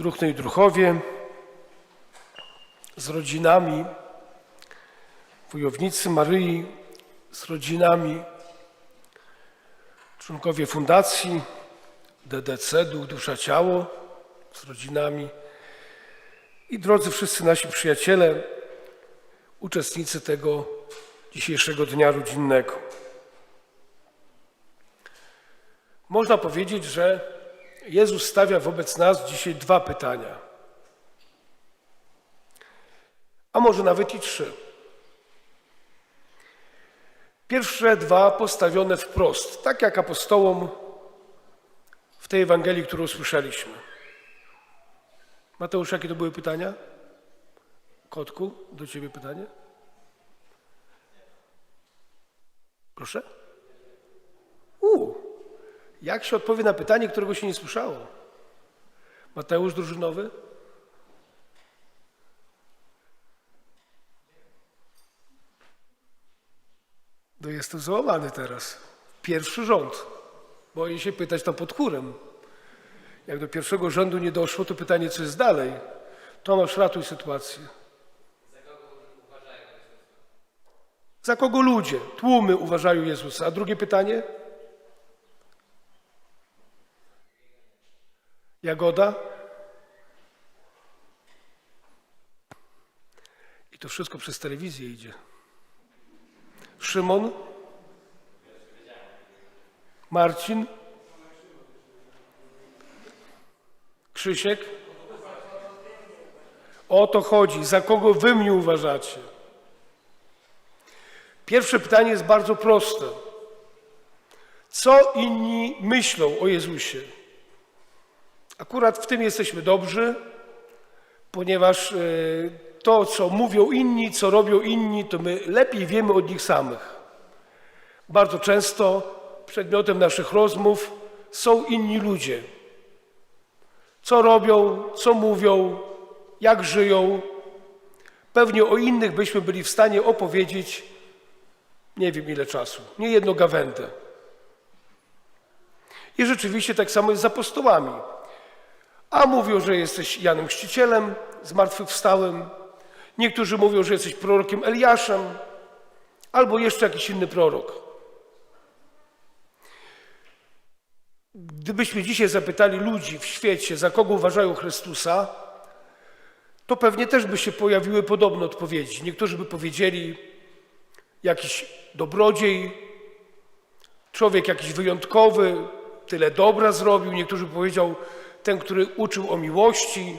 Druhny i druhowie, z rodzinami, wojownicy Maryi, z rodzinami, członkowie fundacji DDC, Duch, Dusza, Ciało, z rodzinami i drodzy wszyscy nasi przyjaciele, uczestnicy tego dzisiejszego dnia rodzinnego. Można powiedzieć, że Jezus stawia wobec nas dzisiaj dwa pytania, a może nawet i trzy. Pierwsze dwa postawione wprost, tak jak apostołom w tej Ewangelii, którą słyszeliśmy. Mateusz, jakie to były pytania? Kotku, do ciebie pytanie? Proszę? U, jak się odpowie na pytanie, którego się nie słyszało? Mateusz Drużynowy? No jestem załamany teraz. Pierwszy rząd. Boję się pytać tam pod chórem. Jak do pierwszego rządu nie doszło, to pytanie, co jest dalej. Tomasz, ratuj sytuację. Za kogo ludzie, tłumy uważają Jezusa? A drugie pytanie? Jagoda? I to wszystko przez telewizję idzie. Szymon? Marcin? Krzysiek? O to chodzi. Za kogo wy mnie uważacie? Pierwsze pytanie jest bardzo proste. Co inni myślą o Jezusie? Akurat w tym jesteśmy dobrzy, ponieważ e, to, co mówią inni, co robią inni, to my lepiej wiemy od nich samych. Bardzo często przedmiotem naszych rozmów są inni ludzie. Co robią, co mówią, jak żyją. Pewnie o innych byśmy byli w stanie opowiedzieć nie wiem ile czasu, nie jedno gawędę. I rzeczywiście tak samo jest z apostołami. A mówią, że jesteś Janem Chrzcicielem, zmartwychwstałym. Niektórzy mówią, że jesteś prorokiem Eliaszem, albo jeszcze jakiś inny prorok. Gdybyśmy dzisiaj zapytali ludzi w świecie, za kogo uważają Chrystusa, to pewnie też by się pojawiły podobne odpowiedzi. Niektórzy by powiedzieli, jakiś dobrodziej, człowiek jakiś wyjątkowy, tyle dobra zrobił. Niektórzy by powiedział, ten, który uczył o miłości.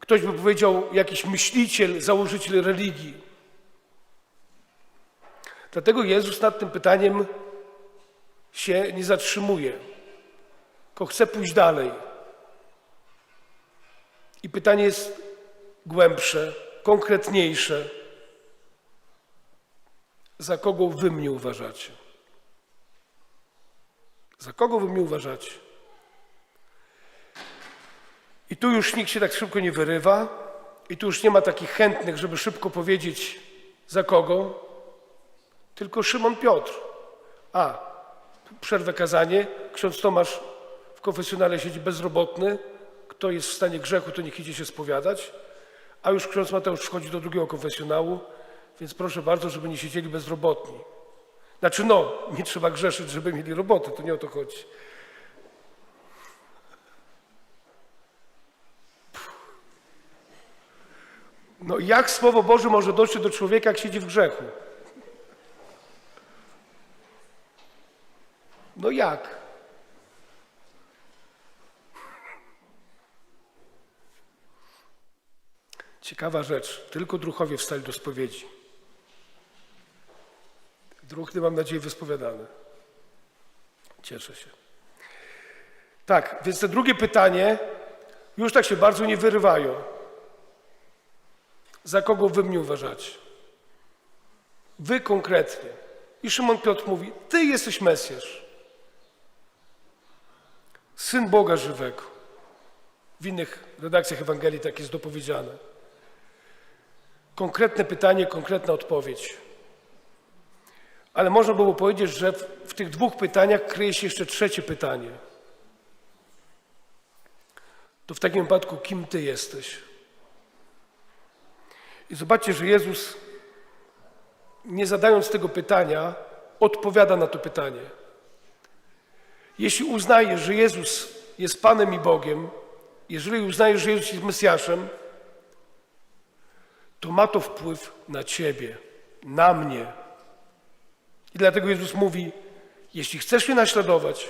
Ktoś by powiedział, jakiś myśliciel, założyciel religii. Dlatego Jezus nad tym pytaniem się nie zatrzymuje, tylko chce pójść dalej. I pytanie jest głębsze, konkretniejsze. Za kogo wy mnie uważacie? Za kogo wy mnie uważacie? I tu już nikt się tak szybko nie wyrywa, i tu już nie ma takich chętnych, żeby szybko powiedzieć za kogo, tylko Szymon Piotr. A, przerwę kazanie, ksiądz Tomasz w konfesjonale siedzi bezrobotny, kto jest w stanie grzechu, to niech idzie się spowiadać, a już ksiądz Mateusz wchodzi do drugiego konfesjonału, więc proszę bardzo, żeby nie siedzieli bezrobotni. Znaczy no, nie trzeba grzeszyć, żeby mieli robotę, to nie o to chodzi. No jak Słowo Boże może dotrzeć do człowieka, jak siedzi w grzechu? No jak? Ciekawa rzecz. Tylko druchowie wstali do spowiedzi. Druhny, mam nadzieję, wyspowiadany. Cieszę się. Tak, więc te drugie pytanie już tak się bardzo nie wyrywają. Za kogo wy mnie uważacie? Wy konkretnie. I Szymon Piotr mówi, ty jesteś Mesjasz. Syn Boga żywego. W innych redakcjach Ewangelii tak jest dopowiedziane. Konkretne pytanie, konkretna odpowiedź. Ale można było powiedzieć, że w, w tych dwóch pytaniach kryje się jeszcze trzecie pytanie. to w takim wypadku kim Ty jesteś? I zobaczcie, że Jezus, nie zadając tego pytania, odpowiada na to pytanie. Jeśli uznajesz, że Jezus jest Panem i Bogiem, jeżeli uznajesz, że Jezus jest Mesjaszem, to ma to wpływ na Ciebie, na mnie. I dlatego Jezus mówi, jeśli chcesz mnie naśladować,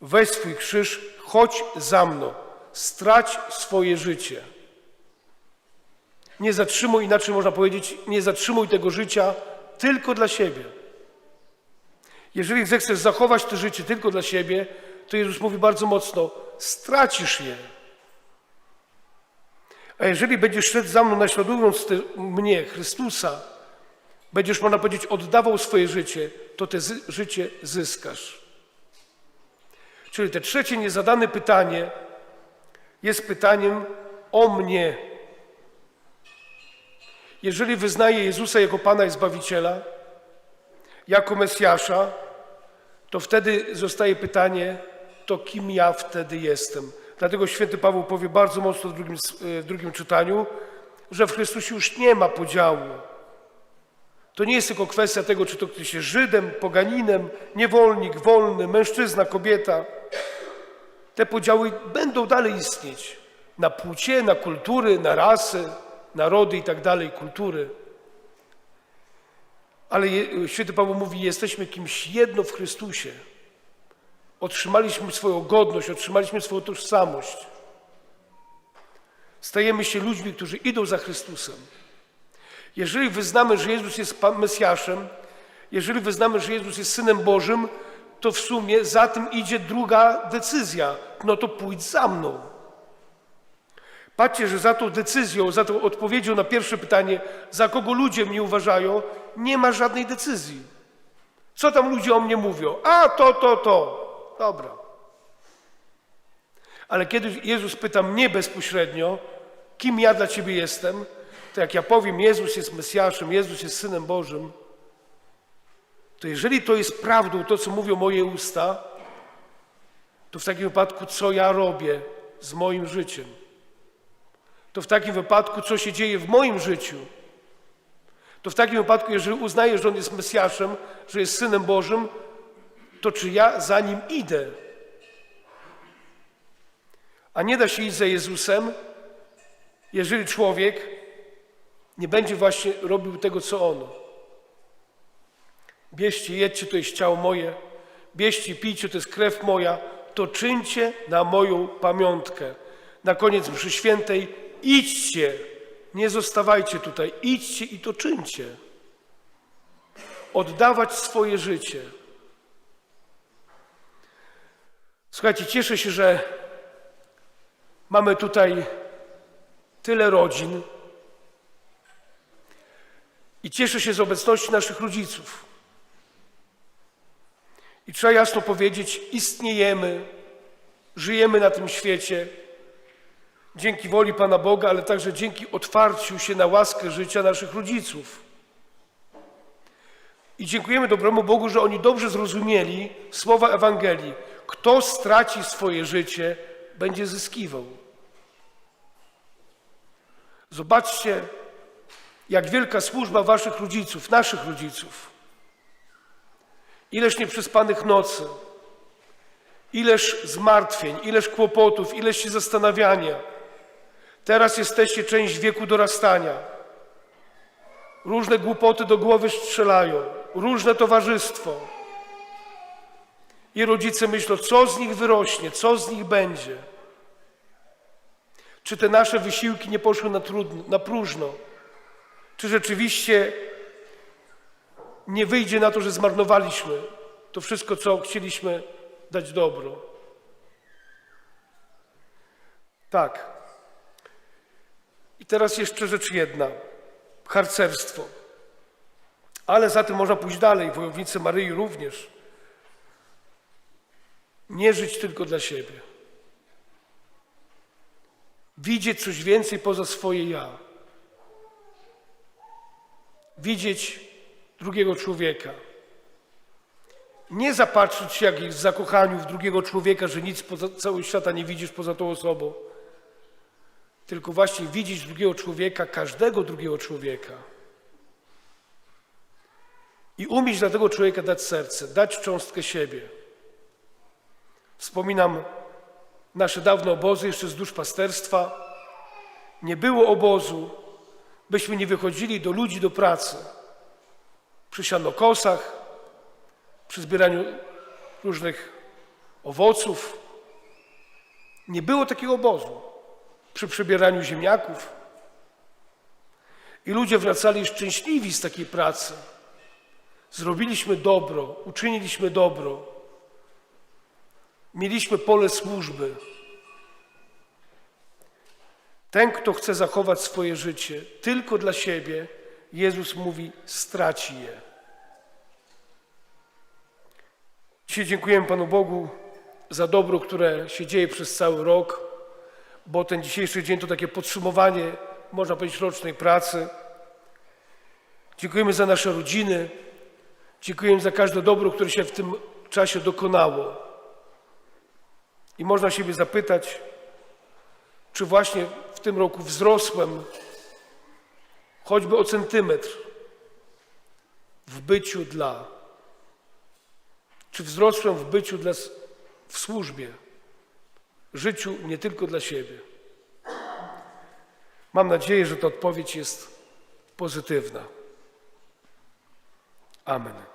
weź swój krzyż, chodź za mną, strać swoje życie. Nie zatrzymuj, inaczej można powiedzieć, nie zatrzymuj tego życia tylko dla siebie. Jeżeli zechcesz zachować to życie tylko dla siebie, to Jezus mówi bardzo mocno, stracisz je. A jeżeli będziesz szedł za mną, naśladując mnie, Chrystusa, będziesz, można powiedzieć, oddawał swoje życie, to te życie zyskasz. Czyli te trzecie niezadane pytanie jest pytaniem o mnie. Jeżeli wyznaję Jezusa jako Pana i Zbawiciela, jako Mesjasza, to wtedy zostaje pytanie, to kim ja wtedy jestem. Dlatego święty Paweł powie bardzo mocno w drugim, w drugim czytaniu, że w Chrystusie już nie ma podziału. To nie jest tylko kwestia tego, czy to ktoś jest Żydem, poganinem, niewolnik, wolny, mężczyzna, kobieta. Te podziały będą dalej istnieć na płcie, na kultury, na rasy, narody i tak dalej, kultury. Ale święty Paweł mówi, jesteśmy kimś jedno w Chrystusie. Otrzymaliśmy swoją godność, otrzymaliśmy swoją tożsamość. Stajemy się ludźmi, którzy idą za Chrystusem. Jeżeli wyznamy, że Jezus jest Mesjaszem, jeżeli wyznamy, że Jezus jest Synem Bożym, to w sumie za tym idzie druga decyzja. No to pójdź za mną. Patrzcie, że za tą decyzją, za tą odpowiedzią na pierwsze pytanie, za kogo ludzie mnie uważają, nie ma żadnej decyzji. Co tam ludzie o mnie mówią? A, to, to, to. Dobra. Ale kiedy Jezus pyta mnie bezpośrednio, kim ja dla Ciebie jestem, to jak ja powiem, Jezus jest Mesjaszem, Jezus jest Synem Bożym, to jeżeli to jest prawdą, to co mówią moje usta, to w takim wypadku co ja robię z moim życiem? To w takim wypadku co się dzieje w moim życiu? To w takim wypadku, jeżeli uznaję, że On jest Mesjaszem, że jest Synem Bożym, to czy ja za Nim idę? A nie da się iść za Jezusem, jeżeli człowiek nie będzie właśnie robił tego, co On. Bierzcie, jedźcie, to jest ciało moje, bierzcie, pijcie, to jest krew moja, to czyńcie na moją pamiątkę. Na koniec mszy świętej idźcie, nie zostawajcie tutaj, idźcie i to czyńcie. Oddawać swoje życie. Słuchajcie, cieszę się, że mamy tutaj tyle rodzin i cieszę się z obecności naszych rodziców. I trzeba jasno powiedzieć, istniejemy, żyjemy na tym świecie dzięki woli Pana Boga, ale także dzięki otwarciu się na łaskę życia naszych rodziców. I dziękujemy dobremu Bogu, że oni dobrze zrozumieli słowa Ewangelii. Kto straci swoje życie, będzie zyskiwał. Zobaczcie, jak wielka służba waszych rodziców, naszych rodziców. Ileż nieprzespanych nocy, ileż zmartwień, ileż kłopotów, ileż się zastanawiania. Teraz jesteście część wieku dorastania. Różne głupoty do głowy strzelają, różne towarzystwo. I rodzice myślą, co z nich wyrośnie, co z nich będzie. Czy te nasze wysiłki nie poszły na, trudno, na próżno? Czy rzeczywiście nie wyjdzie na to, że zmarnowaliśmy to wszystko, co chcieliśmy dać dobro? Tak. I teraz jeszcze rzecz jedna. Harcerstwo. Ale za tym można pójść dalej. Wojownicy Maryi również. Nie żyć tylko dla siebie. Widzieć coś więcej poza swoje ja. Widzieć drugiego człowieka. Nie zapatrzyć się jak w zakochaniu w drugiego człowieka, że nic poza całego świata nie widzisz poza tą osobą. Tylko właśnie widzieć drugiego człowieka, każdego drugiego człowieka. I umieć dla tego człowieka dać serce, dać cząstkę siebie. Wspominam nasze dawne obozy jeszcze z duszpasterstwa. Nie było obozu, byśmy nie wychodzili do ludzi do pracy. Przy sianokosach, przy zbieraniu różnych owoców. Nie było takiego obozu. Przy przebieraniu ziemniaków. I ludzie wracali szczęśliwi z takiej pracy. Zrobiliśmy dobro, uczyniliśmy dobro. Mieliśmy pole służby. Ten, kto chce zachować swoje życie tylko dla siebie, Jezus mówi, straci je. Dzisiaj dziękujemy Panu Bogu za dobro, które się dzieje przez cały rok, bo ten dzisiejszy dzień to takie podsumowanie, można powiedzieć, rocznej pracy. Dziękujemy za nasze rodziny, dziękujemy za każde dobro, które się w tym czasie dokonało. I można siebie zapytać, czy właśnie w tym roku wzrosłem choćby o centymetr w byciu dla. Czy wzrosłem w byciu dla, w służbie, życiu nie tylko dla siebie? Mam nadzieję, że ta odpowiedź jest pozytywna. Amen.